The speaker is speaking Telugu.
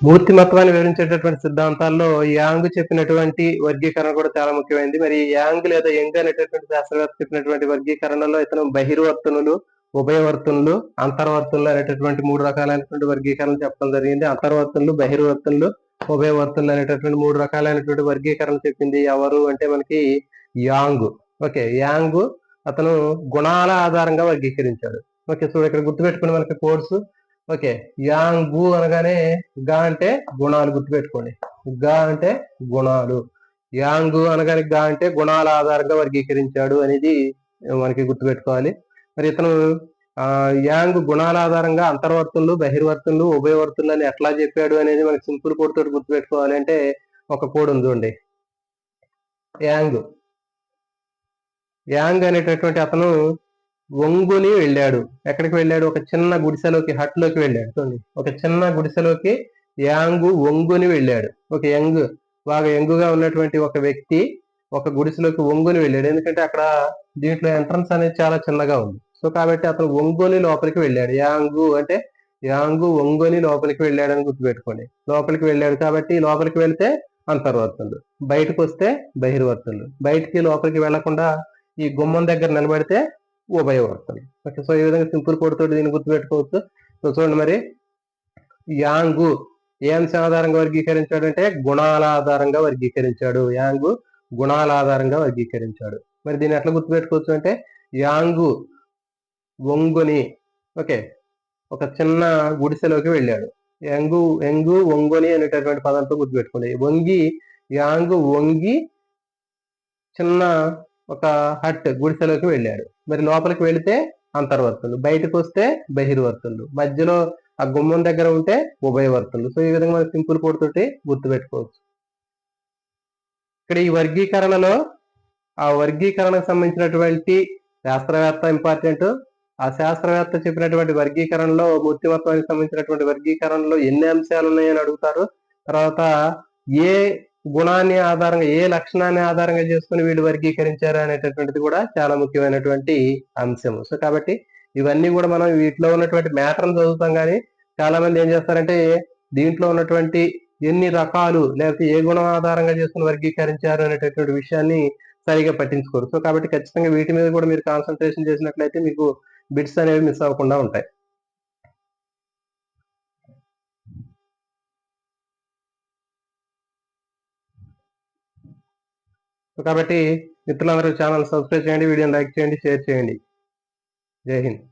మూర్తిమత్వాన్ని వివరించేటటువంటి సిద్ధాంతాల్లో యాంగ్ చెప్పినటువంటి వర్గీకరణ కూడా చాలా ముఖ్యమైనది మరి యాంగ్ లేదా యంగ్ అనేటటువంటి శాస్త్రవేత్త చెప్పినటువంటి వర్గీకరణలో ఇతను బహిర్వర్తనులు ఉభయవర్తనులు అంతర్వర్తనులు అనేటటువంటి మూడు రకాలైనటువంటి వర్గీకరణ చెప్పడం జరిగింది. అంతర్వర్తనులు బహిర్వర్తనులు ఉభయవర్తనులు అనేటటువంటి మూడు రకాలైనటువంటి వర్గీకరణ చెప్పింది ఎవరు అంటే మనకి యాంగ్. ఓకే యాంగ్ అతను గుణాల ఆధారంగా వర్గీకరించాడు. ఓకే సో ఇక్కడ గుర్తుపెట్టుకుని మనకి కోర్సు ఓకే. యాంగు అనగానే గా అంటే గుణాలు గుర్తుపెట్టుకోండి. గా అంటే గుణాలు. యాంగు అనగానే గా అంటే గుణాల ఆధారంగా వర్గీకరించాడు అనేది మనకి గుర్తుపెట్టుకోవాలి. మరి ఇతను ఆ యాంగ్ గుణాల ఆధారంగా అంతర్వర్తులు బహిర్వర్తులు ఉభయవర్తులు అని ఎట్లా చెప్పాడు అనేది మనకి సింపుల్ కోడ్ తోటి గుర్తుపెట్టుకోవాలి అంటే ఒక కోడ్ ఉంది చూడండి. యాంగ్. యాంగ్ అనేటటువంటి అతను వంగుని వెళ్ళాడు. ఎక్కడికి వెళ్ళాడు? ఒక చిన్న గుడిసెలోకి హట్లోకి వెళ్ళాడు. చూడండి. ఒక చిన్న గుడిసెలోకి యాంగు వంగుని వెళ్ళాడు. ఒక యంగ్ బాగా యంగుగా ఉన్నటువంటి ఒక వ్యక్తి ఒక గుడిసెలోకి వంగుని వెళ్ళాడు. ఎందుకంటే అక్కడ దీంట్లో ఎంట్రన్స్ అనేది చాలా చిన్నగా ఉంది. సో కాబట్టి అతను ఒంగోని లోపలికి వెళ్ళాడు. యాంగు అంటే యాంగు ఒంగోని లోపలికి వెళ్ళాడని గుర్తుపెట్టుకోండి. లోపలికి వెళ్ళాడు కాబట్టి లోపలికి వెళ్తే అంతర్వర్తులు. బయటకు వస్తే బహిర్వర్తులు. బయటికి లోపలికి వెళ్ళకుండా ఈ గుమ్మం దగ్గర నిలబడితే ఉభయవర్తనులు ఓకే సో ఈ విధంగా సింపుల్ కోడ్ తోటి దీన్ని గుర్తుపెట్టుకోవచ్చు. సో చూడండి మరి యాంగు ఏ అంశం ఆధారంగా వర్గీకరించాడు అంటే గుణాల ఆధారంగా వర్గీకరించాడు. యాంగు గుణాల ఆధారంగా వర్గీకరించాడు. మరి దీన్ని ఎట్లా గుర్తుపెట్టుకోవచ్చు అంటే యాంగు ఒంగుని ఓకే ఒక చిన్న గుడిసెలోకి వెళ్ళాడు. యంగు ఎంగు ఒంగోని అనేటటువంటి పదంతో గుర్తుపెట్టుకోండి. వంగి యాంగు వంగి చిన్న ఒక హట్ గుడిసెలోకి వెళ్ళాడు మరి లోపలికి వెళితే అంతర్వర్తులు బయటకు వస్తే బహిర్వర్తులు మధ్యలో ఆ గుమ్మం దగ్గర ఉంటే ఉభయవర్తులు. సో ఈ విధంగా మనం సింపుల్ కోడ్ తోటి గుర్తుపెట్టుకోవచ్చు. ఇక్కడ ఈ వర్గీకరణలో ఆ వర్గీకరణకు సంబంధించినటువంటి శాస్త్రవేత్త ఇంపార్టెంట్. ఆ శాస్త్రవేత్త చెప్పినటువంటి వర్గీకరణలో మూర్తిమత్వానికి సంబంధించినటువంటి వర్గీకరణలో ఎన్ని అంశాలు ఉన్నాయని అడుగుతారు. తర్వాత ఏ గుణాన్ని ఆధారంగా ఏ లక్షణాన్ని ఆధారంగా చేసుకుని వీళ్ళు వర్గీకరించారు అనేటటువంటిది కూడా చాలా ముఖ్యమైనటువంటి అంశము. సో కాబట్టి ఇవన్నీ కూడా మనం వీటిలో ఉన్నటువంటి మ్యాటర్ని చదువుతాం కానీ చాలా మంది ఏం చేస్తారంటే దీంట్లో ఉన్నటువంటి ఎన్ని రకాలు లేకపోతే ఏ గుణం ఆధారంగా చేసుకుని వర్గీకరించారు అనేటటువంటి విషయాన్ని సరిగా పట్టించుకోరు. సో కాబట్టి ఖచ్చితంగా వీటి మీద కూడా మీరు కాన్సన్ట్రేషన్ చేసినట్లయితే మీకు బిట్స్ అనేవి మిస్ అవ్వకుండా ఉంటాయి సో కాబట్టి మిత్రులందరూ ఛానల్ సబ్స్క్రైబ్ చేయండి వీడియోని లైక్ చేయండి షేర్ చేయండి. జై హింద్.